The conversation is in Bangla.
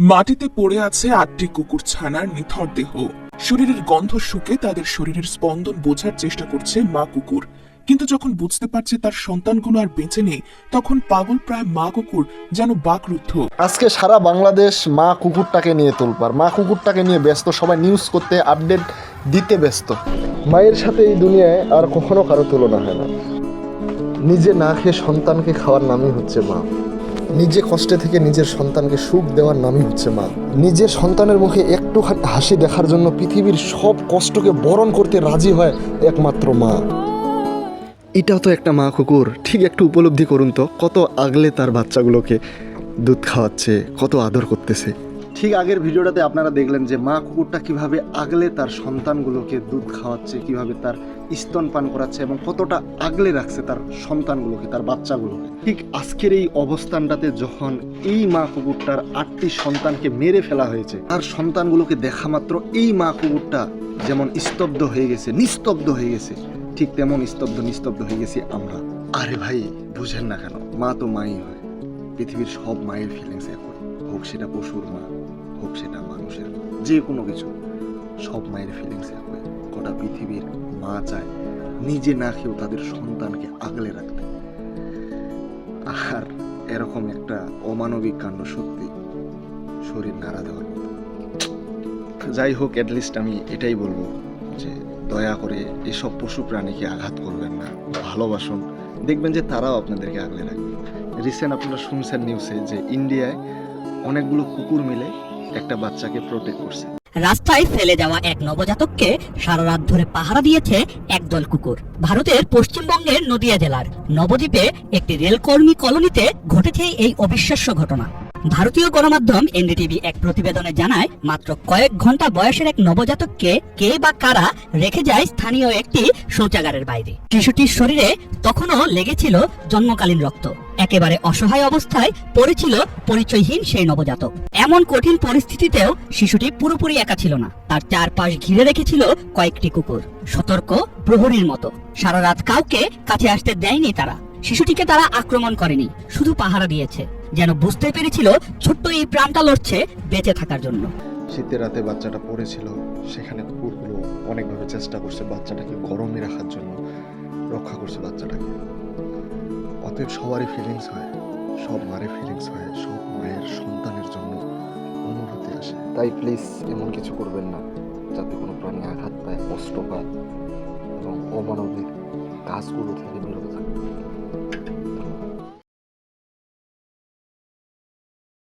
মাটিতে পড়ে আছে আটটি কুকুর ছানার নিথর দেহ। শরীরের গন্ধ শুকে তাদের শরীরের স্পন্দন বোঝার চেষ্টা করছে মা কুকুর। কিন্তু যখন বুঝতে পারছে তার সন্তানগুলো আর বেঁচে নেই, তখন পাগল প্রায় মা কুকুর যেন বাকরুদ্ধ। আজকে সারা বাংলাদেশ মা কুকুরটাকে নিয়ে তুলপার মা কুকুরটাকে নিয়ে ব্যস্ত, সবাই নিউজ করতে আপডেট দিতে ব্যস্ত। মায়ের সাথে এই দুনিয়ায় আর কখনো কারও তুলনা হয় না। নিজে না খেয়ে সন্তানকে খাওয়ার নামই হচ্ছে মা। নিজে কষ্টে থেকে নিজের সন্তানকে সুখ দেওয়ার নামই হচ্ছে মা। নিজের সন্তানের মুখে একটু হাসি দেখার জন্য পৃথিবীর সব কষ্টকে বরণ করতে রাজি হয় একমাত্র মা। এটা তো একটা মা কুকুর, ঠিক একটু উপলব্ধি করুন তো, কত আগলে তার বাচ্চাগুলোকে দুধ খাওয়াচ্ছে, কত আদর করতেছে। ঠিক আগের ভিডিওটাতে আপনারা দেখলেন যে মা কুকুরটা কীভাবে আগলে তার সন্তানগুলোকে দুধ খাওয়াচ্ছে, কীভাবে তার স্তন পান করাচ্ছে এবং কতটা আগলে রাখছে তার সন্তানগুলোকে, তার বাচ্চাগুলোকে। ঠিক আজকের এই অবস্থানটাতে যখন এই মা কুকুরটার আটটি সন্তানকে মেরে ফেলা হয়েছে, তার সন্তানগুলোকে দেখা মাত্র এই মা কুকুরটা যেমন স্তব্ধ হয়ে গেছে, নিস্তব্ধ হয়ে গেছে, ঠিক তেমন স্তব্ধ, নিস্তব্ধ হয়ে গেছি আমরা। আরে ভাই, বুঝেন না কেন, মা তো মাই হয়, পৃথিবীর সব মায়ের ফিলিংস এখন হোক সেটা পশুর মা হোক সেটা মানুষের যে কোনো কিছু, সব মায়ের ফিলিংস একই গোটা পৃথিবীর মা চায় নিজে না খেয়েও তাদের সন্তানকে আগলে রাখতে। আর এরকম একটা অমানবিক কাণ্ড সত্যি শরীর নাড়া দেওয়ার মতো। যাই হোক অ্যাটলিস্ট আমি এটাই বলব যে দয়া করে এসব পশু প্রাণীকে আঘাত করবেন না, ভালোবাসুন। দেখবেন যে তারাও আপনাদেরকে আগলে রাখবে। রিসেন্ট আপনারা শুনছেন নিউজে যে ইন্ডিয়ায় অনেকগুলো কুকুর মিলে একটা বাচ্চাকে প্রোটেক্ট করছে। রাস্তায় ফেলে যাওয়া এক নবজাতককে সারা রাত ধরে পাহারা দিয়েছে একদল কুকুর। ভারতের পশ্চিমবঙ্গের নদিয়া জেলার নবদ্বীপে একটি রেলকর্মী কলোনিতে ঘটেছে এই অবিশ্বাস্য ঘটনা। ভারতীয় গণমাধ্যম এনডিটিভি এক প্রতিবেদনে জানায়, মাত্র কয়েক ঘণ্টা বয়সের এক নবজাতককে কে বা কারা রেখে যায় স্থানীয় একটি শৌচাগারের বাইরে। শিশুটির শরীরে তখনও লেগেছিল জন্মকালীন রক্ত। একেবারে অসহায় অবস্থায় পড়েছিল পরিচয়হীন সেই নবজাতক। এমন কঠিন পরিস্থিতিতেও শিশুটি পুরোপুরি একা ছিল না। তার চারপাশ ঘিরে রেখেছিল কয়েকটি কুকুর। সতর্ক, প্রহরীর মতো। সারা রাত কাউকে কাছে আসতে দেয়নি তারা। শিশুটিকে তারা আক্রমণ করেনি, শুধু পাহারা দিয়েছে। যেন বুঝতে পেরেছিল ছোট্ট এই প্রাণটা লড়ছে বেঁচে থাকার জন্য। শীতের রাতে বাচ্চাটা পড়েছিল, সেখানে কুকুরগুলো অনেকভাবে চেষ্টা করছে বাচ্চাটাকে গরমে রাখার জন্য, রক্ষা করছে বাচ্চাটাকে। অতএব সবারই ফিলিংস হয়, সব মারে ফিলিংস হয়, সব মায়ের সন্তানের জন্য অনুভূতি আসে। তাই প্লিজ এমন কিছু করবেন না, যাতে কোনো প্রাণী আঘাত পায়, কষ্ট পায় এবং অমানবিক কাজগুলো থেকে বিরত থাকে